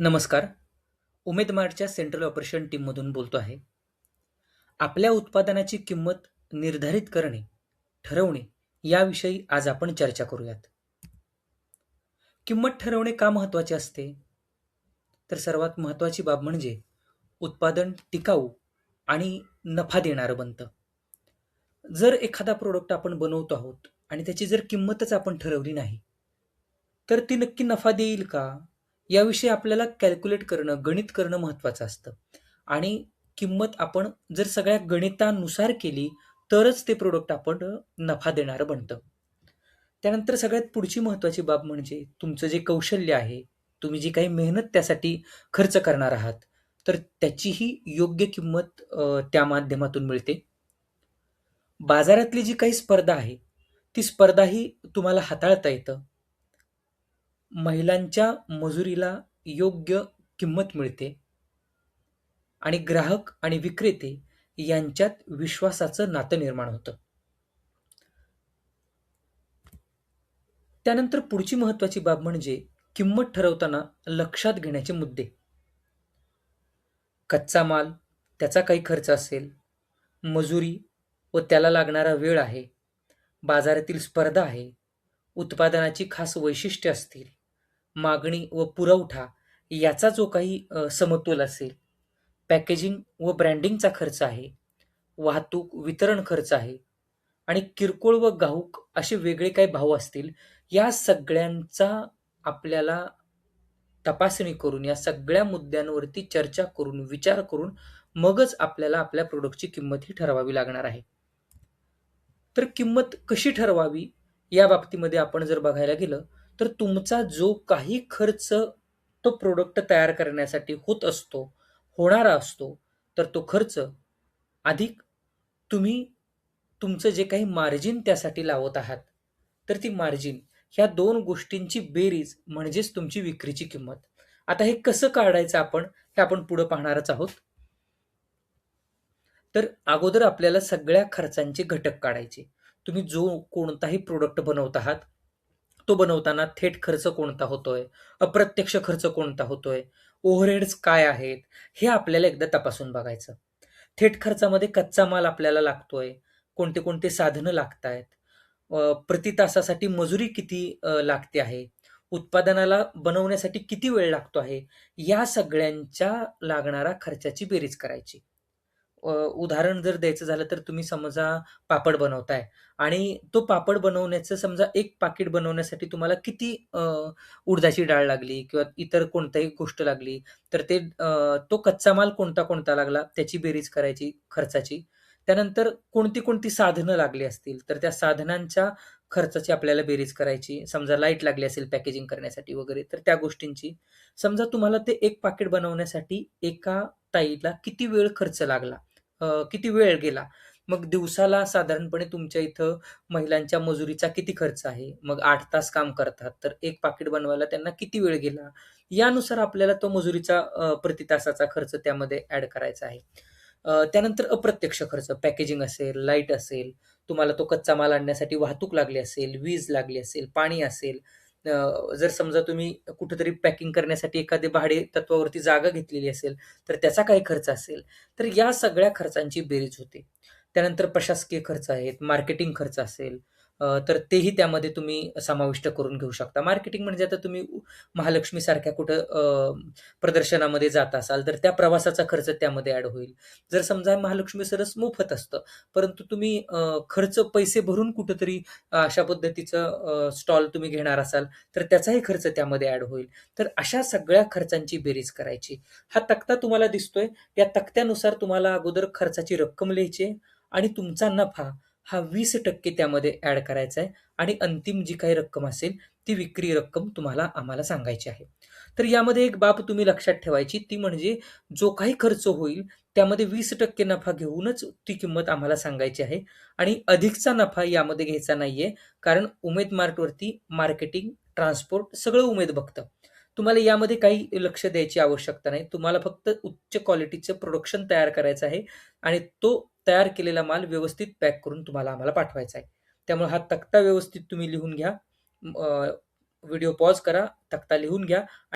नमस्कार. उमेद मार्टच्या central operation टीममधून बोलतो आहे. आपल्या उत्पादनाची किंमत निर्धारित करणे, ठरवणे याविषयी आज आपण चर्चा करूयात. किंमत ठरवणे का महत्त्वाचे असते? तर सर्वात महत्त्वाची बाब म्हणजे उत्पादन टिकाऊ आणि नफा देणारं बनतं. जर एखादा प्रोडक्ट आपण बनवतो आहोत आणि त्याची जर किंमतच आपण ठरवली नाही, तर ती नक्की नफा देईल का? याविषयी आपल्याला कॅल्क्युलेट करणं, गणित करणं महत्त्वाचं असतं आणि किंमत आपण जर सगळ्या गणितानुसार केली, तरच ते प्रोडक्ट आपण नफा देणारं बनतं. त्यानंतर सगळ्यात पुढची महत्त्वाची बाब म्हणजे तुमचं जे कौशल्य आहे, तुम्ही जी काही मेहनत त्यासाठी खर्च करणार आहात, तर त्याचीही योग्य किंमत त्या माध्यमातून मिळते. बाजारातली जी काही स्पर्धा आहे, ती स्पर्धाही तुम्हाला हाताळता येतं. महिलांच्या मजुरीला योग्य किंमत मिळते आणि ग्राहक आणि विक्रेते यांच्यात विश्वासाचं नातं निर्माण होतं. त्यानंतर पुढची महत्त्वाची बाब म्हणजे किंमत ठरवताना लक्षात घेण्याचे मुद्दे. कच्चा माल, त्याचा काही खर्च असेल, मजुरी व त्याला लागणारा वेळ आहे, बाजारातील स्पर्धा आहे, उत्पादनाची खास वैशिष्ट्ये असतील, मागणी व पुरवठा याचा जो काही समतोल असेल, पॅकेजिंग व ब्रँडिंगचा खर्च आहे, वाहतूक, वितरण खर्च आहे आणि किरकोळ व घाऊक असे वेगळे काही भाव असतील, या सगळ्यांचा आपल्याला तपासणी करून, या सगळ्या मुद्द्यांवरती चर्चा करून, विचार करून मगच आपल्याला आपल्या प्रोडक्टची किंमत ही ठरवावी लागणार आहे. तर किंमत कशी ठरवावी या बाबतीमध्ये आपण जर बघायला गेलं, तर तुमचा जो काही खर्च तो प्रोडक्ट तयार करण्यासाठी होत असतो, होणारा असतो, तर तो खर्च अधिक तुम्ही तुमचं जे काही मार्जिन त्यासाठी लावत आहात, तर ती मार्जिन ह्या दोन गोष्टींची बेरीज म्हणजेच तुमची विक्रीची किंमत. आता हे कसं काढायचं आपण, हे आपण पुढे पाहणारच आहोत. तर अगोदर आपल्याला सगळ्या खर्चांचे घटक काढायचे. तुम्ही जो कोणताही प्रोडक्ट बनवत आहात, तो बनवताना थेट खर्च कोणता होतोय, अप्रत्यक्ष खर्च कोणता होतोय, ओव्हरहेड्स काय आहेत, हे आपल्याला एकदा तपासून बघायचं. थेट खर्चामध्ये कच्चा माल आपल्याला लागतोय, कोणते-कोणते साधनं लागत आहेत प्रति तासासाठी मजुरी किती लागते आहे, उत्पादनाला बनवण्यासाठी किती वेळ लागतो आहे, या सगळ्यांच्या लागणारा खर्चाची बेरीज करायची. उदाहरण जर द्यायचं झालं तर तुम्ही समजा पापड बनवताय आणि तो पापड बनवण्याचं समजा एक पाकीट बनवण्यासाठी तुम्हाला किती उडदाची डाळ लागली किंवा इतर कोणतीही गोष्ट लागली, तर ते तो कच्चा माल कोणता-कोणता लागला त्याची बेरीज करायची खर्चाची. त्यानंतर कोणती-कोणती साधनं लागली असतील, तर त्या साधनांच्या खर्चाची आपल्याला बेरीज करायची. समजा लाइट लागली असेल पॅकेजिंग करण्यासाठी वगैरे, तर त्या गोष्टींची. समजा तुम्हाला ते एक पाकीट बनवण्यासाठी एका ताईला किती वेळ खर्च लागला, अ, किती वेळ गेला. मग दिवसाला साधारणपणे तुमच्या इथं महिलांच्या मजुरीचा किती खर्च आहे. मग 8 तास काम करतात, तर एक पाकीट बनवायला त्यांना किती वेळ गेला. यानुसार आपल्याला तो मजुरीचा अ, प्रति तासाचा खर्च त्यामध्ये ॲड करायचा आहे. अ, त्यानंतर अप्रत्यक्ष खर्च पॅकेजिंग असेल, लाइट असेल, तुम्हाला तो कच्चा माल आणण्यासाठी वाहतूक लागली असेल, वीज लागली असेल, पाणी असेल. जर समजा तुम्ही कुठेतरी पॅकिंग करण्यासाठी एखादी भाडे तत्वावरती जागा घेतलेली असेल, तर त्याचा काही खर्च असेल. तर या सगळ्या खर्चांची बेरीज होते. त्यानंतर प्रशासकीय खर्च आहेत, मार्केटिंग खर्च असेल, तर तेही त्यामध्ये तुम्ही समाविष्ट करून घेऊ शकता. मार्केटिंग म्हणजे आता तुम्ही महालक्ष्मीसारख्या कुठं प्रदर्शनामध्ये जात असाल, तर त्या प्रवासाचा खर्च त्यामध्ये ॲड होईल. जर समजा महालक्ष्मी सरस मोफत असतं, परंतु तुम्ही खर्च पैसे भरून कुठंतरी अशा पद्धतीचं स्टॉल तुम्ही घेणार असाल, तर त्याचाही खर्च त्यामध्ये ॲड होईल. तर अशा सगळ्या खर्चांची बेरीज करायची. हा तक्ता तुम्हाला दिसतोय. या तक्त्यानुसार तुम्हाला अगोदर खर्चाची रक्कम लिहायची आणि तुमचा नफा हा 20% त्यामध्ये ॲड करायचा आहे आणि अंतिम जी काही रक्कम असेल, ती विक्री रक्कम तुम्हाला आम्हाला सांगायची आहे. तर यामध्ये एक बाब तुम्ही लक्षात ठेवायची, ती म्हणजे जो काही खर्च होईल, त्यामध्ये 20% नफा घेऊनच ती किंमत आम्हाला सांगायची आहे आणि अधिकचा नफा यामध्ये घ्यायचा नाहीये. कारण उमेद मार्टवरती मार्केटिंग, ट्रान्सपोर्ट सगळं उमेद बघतं. तुम्हाला यामध्ये काही लक्ष द्यायची आवश्यकता नाही. तुम्हाला फक्त उच्च क्वालिटीचं प्रोडक्शन तयार करायचं आहे आणि तो तयार केलेला माल व्यवस्थित पॅक करून तुम्हाला आम्हाला पाठवायचा आहे. त्यामुळे हा तक्ता व्यवस्थित तुम्ही लिहून घ्या. व्हिडिओ पॉज करा, तक्ता लिहून घ्या